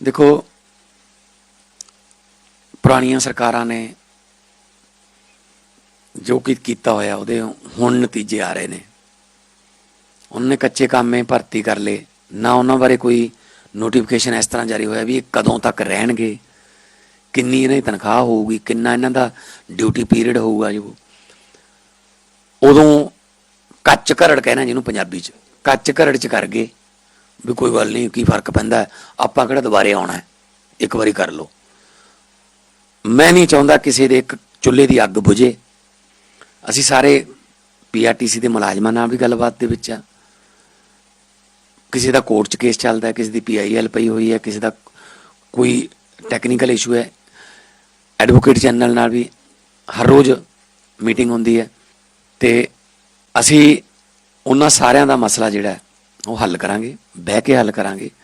ਦੇਖੋ, ਪੁਰਾਣੀਆਂ ਸਰਕਾਰਾਂ ਨੇ ਜੋ ਕਿ ਕੀਤਾ ਹੋਇਆ, ਉਹਦੇ ਹੁਣ ਨਤੀਜੇ ਆ ਰਹੇ ਨੇ। ਉਹਨਾਂ ਨੇ ਕੱਚੇ ਕੰਮੇ ਭਰਤੀ ਕਰ ਲਏ। ਨਾ ਉਹਨਾਂ ਬਾਰੇ ਕੋਈ ਨੋਟੀਫਿਕੇਸ਼ਨ ਇਸ ਤਰ੍ਹਾਂ ਜਾਰੀ ਹੋਇਆ ਵੀ ਇਹ ਕਦੋਂ ਤੱਕ ਰਹਿਣਗੇ, ਕਿੰਨੀ ਇਹਨਾਂ ਦੀ ਤਨਖਾਹ ਹੋਊਗੀ, ਕਿੰਨਾ ਇਹਨਾਂ ਦਾ ਡਿਊਟੀ ਪੀਰੀਅਡ ਹੋਊਗਾ ਜੋ ਉਦੋਂ ਕੱਚ ਘਰੜ ਕਹਿਣਾ ਜਿਹਨੂੰ ਪੰਜਾਬੀ ਚ, ਕੱਚ ਘਰੜ ਚ ਕਰ ਗਏ। ਵੀ ਕੋਈ ਗੱਲ ਨਹੀਂ, ਕੀ ਫ਼ਰਕ ਪੈਂਦਾ ਆਪਾਂ ਕਿਹੜਾ ਦੁਬਾਰੇ ਆਉਣਾ ਹੈ? ਇੱਕ ਵਾਰੀ ਕਰ ਲਓ। ਮੈਂ ਨਹੀਂ ਚਾਹੁੰਦਾ ਕਿਸੇ ਦੇ ਇੱਕ ਚੁੱਲ੍ਹੇ ਦੀ ਅੱਗ ਬੁਝੇ। ਅਸੀਂ ਸਾਰੇ ਪੀਆਰਟੀਸੀ ਦੇ ਮੁਲਾਜ਼ਮਾਂ ਨਾਲ ਵੀ ਗੱਲਬਾਤ ਦੇ ਵਿੱਚ ਆ। ਕਿਸੇ ਦਾ ਕੋਰਟ 'ਚ ਕੇਸ ਚੱਲਦਾ ਹੈ, ਕਿਸੇ ਦੀ ਪੀਆਈਐਲ ਪਈ ਹੋਈ ਹੈ, ਕਿਸੇ ਦਾ ਕੋਈ ਟੈਕਨੀਕਲ ਇਸ਼ੂ ਹੈ। ਐਡਵੋਕੇਟ ਜਨਰਲ ਨਾਲ ਵੀ ਹਰ ਰੋਜ਼ ਮੀਟਿੰਗ ਹੁੰਦੀ ਹੈ। ਤੇ ਅਸੀਂ ਉਹਨਾਂ ਸਾਰਿਆਂ ਦਾ ਮਸਲਾ ਜਿਹੜਾ ਉਹ ਹੱਲ ਕਰਾਂਗੇ ਬਹਿ ਕੇ ਹੱਲ ਕਰਾਂਗੇ।